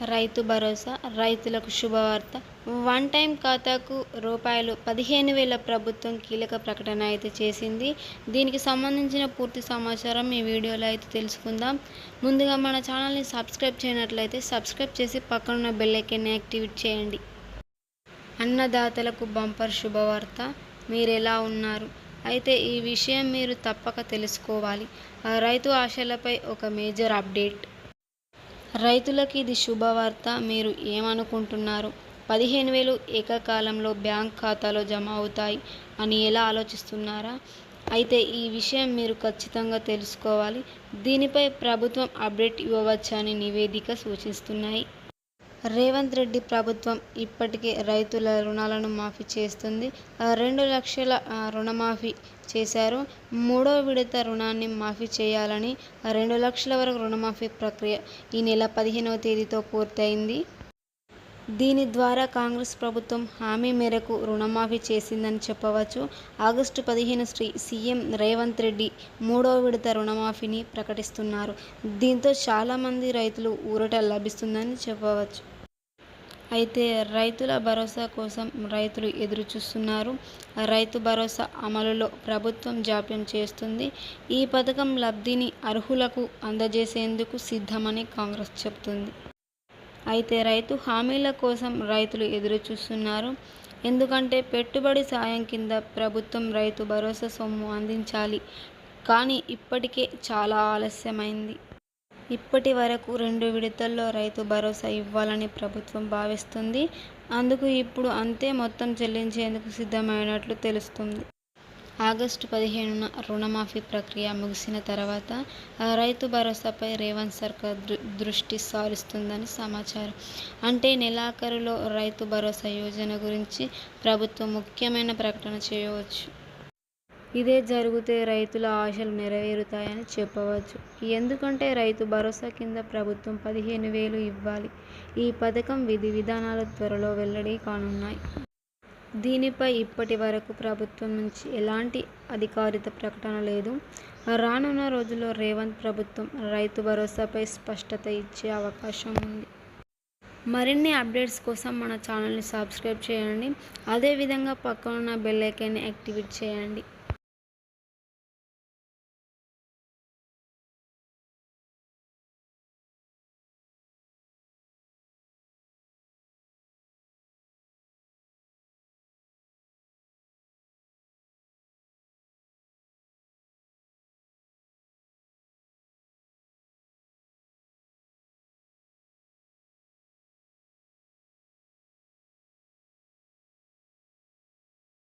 రైతు భరోసా రైతులకు శుభవార్త. One time ఖాతాకు రూపాయలు పదిహేను వేల ప్రభుత్వం కీలక ప్రకటన అయితే చేసింది. దీనికి సంబంధించిన పూర్తి సమాచారం ఈ వీడియోలో అయితే తెలుసుకుందాం. ముందుగా మన ఛానల్ని సబ్స్క్రైబ్ చేయనట్లయితే సబ్స్క్రైబ్ చేసి పక్కనున్న బెల్లైకెన్ని యాక్టివేట్ చేయండి. అన్నదాతలకు బంపర్ శుభవార్త. మీరు ఎలా ఉన్నారు? అయితే ఈ విషయం మీరు తప్పక తెలుసుకోవాలి. ఆ రైతు ఆశలపై ఒక మేజర్ అప్డేట్. రైతులకి ఇది శుభవార్త. మీరు ఏమనుకుంటున్నారు? పదిహేను వేలు ఏకకాలంలో బ్యాంక్ ఖాతాలో జమ అవుతాయి అని ఎలా ఆలోచిస్తున్నారా? అయితే ఈ విషయం మీరు ఖచ్చితంగా తెలుసుకోవాలి. దీనిపై ప్రభుత్వం అప్డేట్ ఇవ్వవచ్చని నివేదిక సూచిస్తున్నాయి. రేవంత్ రెడ్డి ప్రభుత్వం ఇప్పటికే రైతుల రుణాలను మాఫీ చేస్తుంది. రెండు లక్షల రుణమాఫీ చేశారు. మూడో విడత రుణాన్ని మాఫీ చేయాలని రెండు లక్షల వరకు రుణమాఫీ ప్రక్రియ ఈ నెల పదిహేనవ తేదీతో పూర్తయింది. దీని ద్వారా కాంగ్రెస్ ప్రభుత్వం హామీ మేరకు రుణమాఫీ చేసిందని చెప్పవచ్చు. ఆగస్టు పదిహేను శ్రీ సీఎం రేవంత్ రెడ్డి మూడో విడత రుణమాఫీని ప్రకటిస్తున్నారు. దీంతో చాలామంది రైతులు ఊరట లభిస్తుందని చెప్పవచ్చు. అయితే రైతుల భరోసా కోసం రైతులు ఎదురు చూస్తున్నారు రైతు భరోసా అమలులో ప్రభుత్వం జాప్యం చేస్తుంది. ఈ పథకం లబ్ధిని అర్హులకు అందజేసేందుకు సిద్ధమని కాంగ్రెస్ చెబుతుంది. అయితే రైతు హామీల కోసం రైతులు ఎదురు చూస్తున్నారు ఎందుకంటే పెట్టుబడి సాయం కింద ప్రభుత్వం రైతు భరోసా సొమ్ము అందించాలి. కానీ ఇప్పటికే చాలా ఆలస్యమైంది. ఇప్పటి వరకు రెండు విడతల్లో రైతు భరోసా ఇవ్వాలని ప్రభుత్వం భావిస్తుంది. అందుకు ఇప్పుడు అంతే మొత్తం చెల్లించేందుకు సిద్ధమైనట్లు తెలుస్తుంది. ఆగస్టు పదిహేనున రుణమాఫీ ప్రక్రియ ముగిసిన తర్వాత ఆ రైతు భరోసాపై రేవంత్ సర్కార్ దృ దృష్టి సారిస్తుందని సమాచారం. అంటే నెలాఖరులో రైతు భరోసా యోజన గురించి ప్రభుత్వం ముఖ్యమైన ప్రకటన చేయవచ్చు. ఇదే జరిగితే రైతుల ఆశలు నెరవేరుతాయని చెప్పవచ్చు. ఎందుకంటే రైతు భరోసా కింద ప్రభుత్వం పదిహేను వేలు ఇవ్వాలి. ఈ పథకం విధి విధానాలు త్వరలో వెల్లడి కానున్నాయి. దీనిపై ఇప్పటి వరకు ప్రభుత్వం నుంచి ఎలాంటి అధికారిత ప్రకటన లేదు. రానున్న రోజుల్లో రేవంత్ ప్రభుత్వం రైతు భరోసాపై స్పష్టత ఇచ్చే అవకాశం ఉంది. మరిన్ని అప్డేట్స్ కోసం మన ఛానల్ని సబ్స్క్రైబ్ చేయండి. అదేవిధంగా పక్కనున్న బెల్ ఐకాన్ని యాక్టివేట్ చేయండి.